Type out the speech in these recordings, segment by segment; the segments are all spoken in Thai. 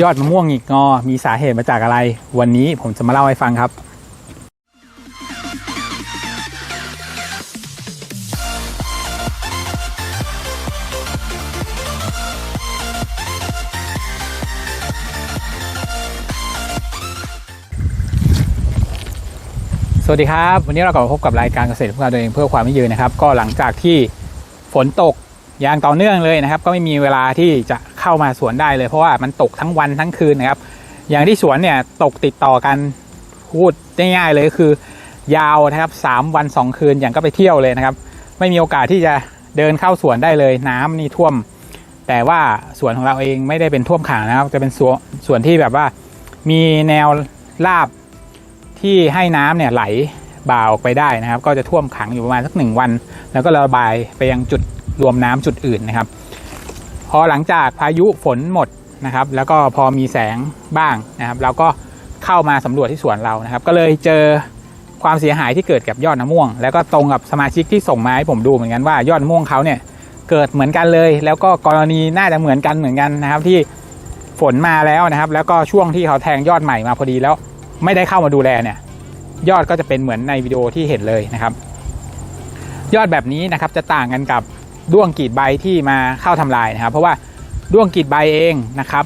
ยอดมะม่วงหงิกงอ มีสาเหตุมาจากอะไร วันนี้ผมจะมาเล่าให้ฟังครับ สวัสดีครับ วันนี้เรากลับมาพบกับรายการเกษตรเพื่อการตัวเองเพื่อความยั่งยืนนะครับ ก็หลังจากที่ฝนตก อย่างต่อเนื่องเลยนะครับ ก็ไม่มีเวลาที่จะเข้ามาสวนได้เลย เพราะว่ามันตกทั้งวันทั้งคืนนะครับ อย่างที่สวนเนี่ยตกติดต่อกันพูดง่ายๆเลยคือ ยาวนะครับสามวันสองคืนอย่างก็ไปเที่ยวเลยนะครับ ไม่มีโอกาสที่จะเดินเข้าสวนได้เลย น้ำนี่ท่วม แต่ว่าสวนของเราเองไม่ได้เป็นท่วมขังนะครับ จะเป็นสวนสวนที่แบบว่ามีแนวราบที่ให้น้ำเนี่ยไหลบ่าออกไปได้นะครับ ก็จะท่วมขังอยู่ประมาณสักหนึ่งวัน แล้วก็ระบายไปยังจุด รวมน้ำจุดอื่นนะครับ พอหลังจากพายุฝนหมดนะครับ แล้วก็พอมีแสงบ้างนะครับ เราก็เข้ามาสำรวจที่สวนเรานะครับ ก็เลยเจอความเสียหายที่เกิดกับยอดมะม่วง แล้วก็ตรงกับสมาชิกที่ส่งมาให้ผมดูเหมือนกันว่ายอดมะม่วงเขาเนี่ยเกิดเหมือนกันเลย แล้วก็กรณีน่าจะเหมือนกันเหมือนกันนะครับที่ฝนมาแล้วนะครับ แล้วก็ช่วงที่เขาแทงยอดใหม่มาพอดีแล้ว ไม่ได้เข้ามาดูแลเนี่ย ยอดก็จะเป็นเหมือนในวิดีโอที่เห็นเลยนะครับ ยอดแบบนี้นะครับจะต่างกันกับ ด้วงกรีดใบที่มาเข้าทำลายนะครับ เพราะว่าด้วงกรีดใบเองนะครับ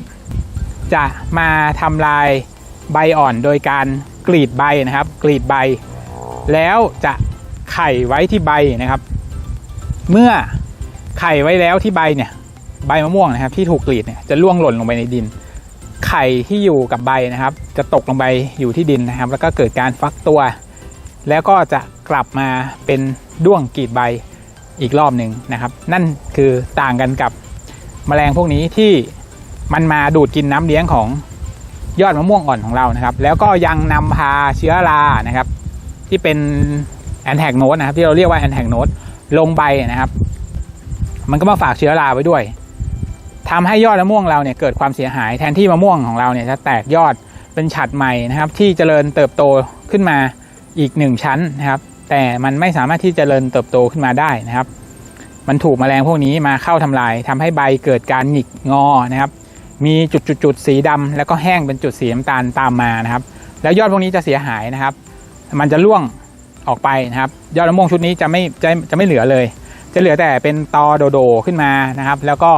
จะมาทำลายใบอ่อนโดยการกรีดใบนะครับ กรีดใบ แล้วจะไข่ไว้ที่ใบนะครับ เมื่อไข่ไว้แล้วที่ใบเนี่ยใบมะม่วงนะครับ ที่ถูกกรีดเนี่ยจะร่วงหล่นลงไปในดิน ไข่ที่อยู่กับใบนะครับ จะตกลงไปอยู่ที่ดินนะครับ แล้วก็เกิดการฟักตัว แล้วก็จะกลับมาเป็นด้วงกรีดใบ อีกรอบหนึ่งนะครับ นั่นคือต่างกันกับแมลงพวกนี้ที่มันมาดูดกินน้ำเลี้ยงของยอดมะม่วงอ่อนของเรานะครับ แล้วก็ยังนำพาเชื้อรานะครับ ที่เป็นแอนแทกโนดนะครับ ที่เราเรียกว่าแอนแทกโนดลงใบนะครับ มันก็มาฝากเชื้อราไว้ด้วยทำให้ยอดมะม่วงเราเนี่ยเกิดความเสียหายแทนที่มะม่วงของเราเนี่ยจะแตกยอดเป็นฉัดใหม่นะครับ ที่เจริญเติบโตขึ้นมาอีกหนึ่งชั้นนะครับ แต่มันไม่สามารถที่จะเจริญเติบโตขึ้นมาได้นะครับ มันถูกแมลงพวกนี้มาเข้าทำลายทำให้ใบเกิดการหงิกงอนะครับ มีจุดๆสีดำแล้วก็แห้งเป็นจุดสีน้ำตาลตามมานะครับ แล้วยอดพวกนี้จะเสียหายนะครับ มันจะร่วงออกไปนะครับ ยอดมะม่วงชุดนี้จะไม่จะจะไม่เหลือเลย จะเหลือแต่เป็นตอโดๆขึ้นมานะครับ แล้วก็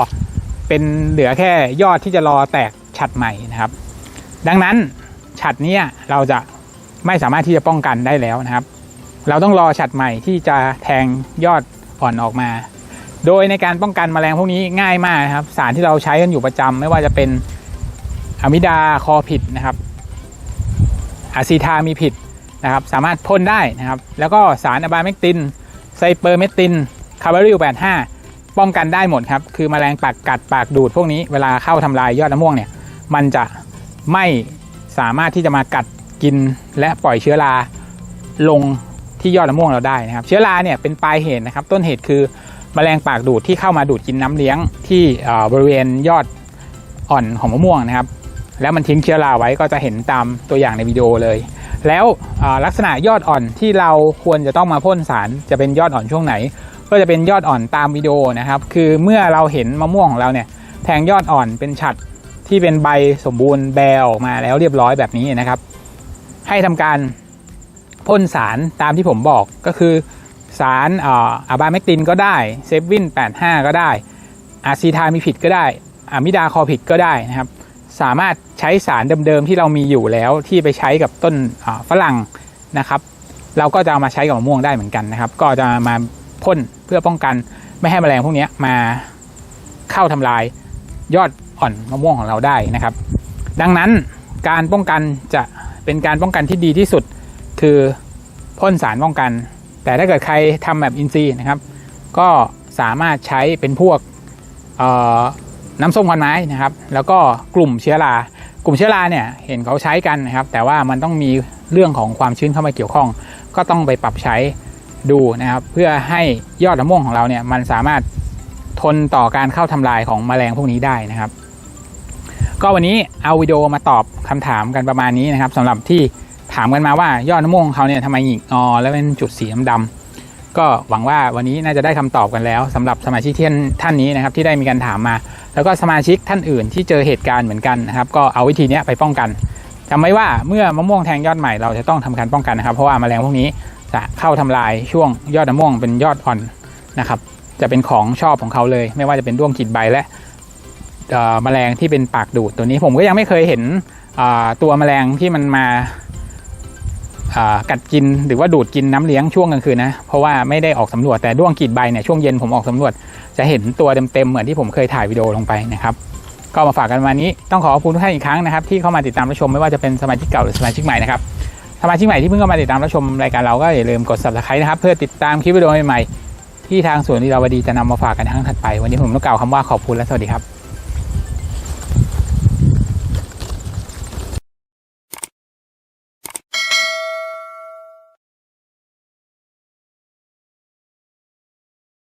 เป็นเหลือแค่ยอดที่จะรอแตกฉัดใหม่นะครับ ดังนั้นฉัดนี้เราจะไม่สามารถที่จะป้องกันได้แล้วนะครับ เราต้องรอฉัดใหม่ที่จะแทงยอดอ่อนออกมา โดยในการป้องกันแมลงพวกนี้ง่ายมากครับ สารที่เราใช้กันอยู่ประจำไม่ว่าจะเป็นอะมิดาคอผิดนะครับอะซีทามีผิดนะครับ สามารถพ่นได้นะครับ แล้วก็สารอะบาเมกตินไซเปอร์เมตินคาร์บอริล85 ป้องกันได้หมดครับ คือแมลงปากกัดปากดูดพวกนี้เวลาเข้าทำลายยอดมะม่วงเนี่ย มันจะไม่สามารถที่จะมากัดกินและปล่อยเชื้อราลง ที่ยอดมะม่วงเราได้นะครับ เชื้อราเนี่ยเป็นปลายเหตุนะครับ ต้นเหตุคือแมลงปากดูดที่เข้ามาดูดกินน้ำเลี้ยงที่บริเวณยอดอ่อนของมะม่วงนะครับ แล้วมันทิ้งเชื้อราไว้ก็จะเห็นตามตัวอย่างในวิดีโอเลย แล้วลักษณะยอดอ่อนที่เราควรจะต้องมาพ่นสารจะเป็นยอดอ่อนช่วงไหน ก็จะเป็นยอดอ่อนตามวิดีโอนะครับ คือเมื่อเราเห็นมะม่วงของเราเนี่ยแทงยอดอ่อนเป็นฉัดที่เป็นใบสมบูรณ์แบลออกมาแล้วเรียบร้อยแบบนี้นะครับ ให้ทำการ พ่นสารตามที่ผมบอกก็คือสารเอะบาเมกตินก็ได้เซฟวิน85 ก็ได้อาซีทามีผิดก็ได้อะมิดาคอผิดก็ได้นะครับ สามารถใช้สารเดิมๆที่เรามีอยู่แล้วที่ไปใช้กับต้นฝรั่งนะครับ เราก็จะเอามาใช้กับมะม่วงได้เหมือนกันนะครับ ก็จะมาพ่นเพื่อป้องกันไม่ให้แมลงพวกนี้มาเข้าทำลายยอดอ่อนมะม่วงของเราได้นะครับ ดังนั้นการป้องกันจะเป็นการป้องกันที่ดีที่สุด คือพ่นสารป้องกัน แต่ถ้าเกิดใครทำแบบอินทรีนะครับ ก็สามารถใช้เป็นพวกน้ำส้มควันไม้นะครับ แล้วก็กลุ่มเชื้อรากลุ่มเชื้อราเนี่ยเห็นเขาใช้กันนะครับ แต่ว่ามันต้องมีเรื่องของความชื้นเข้ามาเกี่ยวข้อง ก็ต้องไปปรับใช้ดูนะครับ เพื่อให้ยอดมะม่วงของเราเนี่ยมันสามารถทนต่อการเข้าทำลายของแมลงพวกนี้ได้นะครับ ก็วันนี้เอาวิดีโอมาตอบคำถามกันประมาณนี้นะครับสำหรับที่ ถามกันมาว่ายอดมะม่วงของเขาเนี่ยทำไมหงิกงอแล้วเป็นจุดสีดำๆก็หวังว่าวันนี้น่าจะได้คำตอบกันแล้วสำหรับสมาชิกที่ท่านนี้นะครับที่ได้มีการถามมา แล้วก็สมาชิกท่านอื่นที่เจอเหตุการณ์เหมือนกันนะครับก็เอาวิธีนี้ไปป้องกันจำไว้ว่าเมื่อมะม่วงแทงยอดใหม่เราจะต้องทำการป้องกันนะครับ เพราะว่าแมลงพวกนี้จะเข้าทำลายช่วงยอดมะม่วงเป็นยอดอ่อนนะครับจะเป็นของชอบของเขาเลย ไม่ว่าจะเป็นด้วงกลีดใบและแมลงที่เป็นปากดูดตัวนี้ผมก็ยังไม่เคยเห็นตัวแมลงที่มันมา กัดกินหรือว่าดูดกินน้ำเลี้ยงช่วงกลางคืนนะ เพราะว่าไม่ได้ออกสำรวจแต่ด้วงกีดใบเนี่ยช่วงเย็นผมออกสำรวจ จะเห็นตัวเต็มๆเหมือนที่ผมเคยถ่ายวิดีโอลงไปนะครับก็มาฝากกันวันนี้ต้องขอขอบคุณทุกท่านอีกครั้งนะครับที่เข้ามาติดตามรับชมไม่ว่าจะเป็นสมาชิกเก่าหรือสมาชิกใหม่นะครับสมาชิกใหม่ที่เพิ่งเข้ามาติดตามรับชมรายการเราก็อย่าลืมกด subscribe นะครับเพื่อติดตามคลิปวิดีโอใหม่ๆที่ทางสวนลีลาวดีจะนำมาฝากกันในครั้งถัดไป วันนี้ผมต้องกล่าวคำว่าขอบคุณและสวัสดีครับ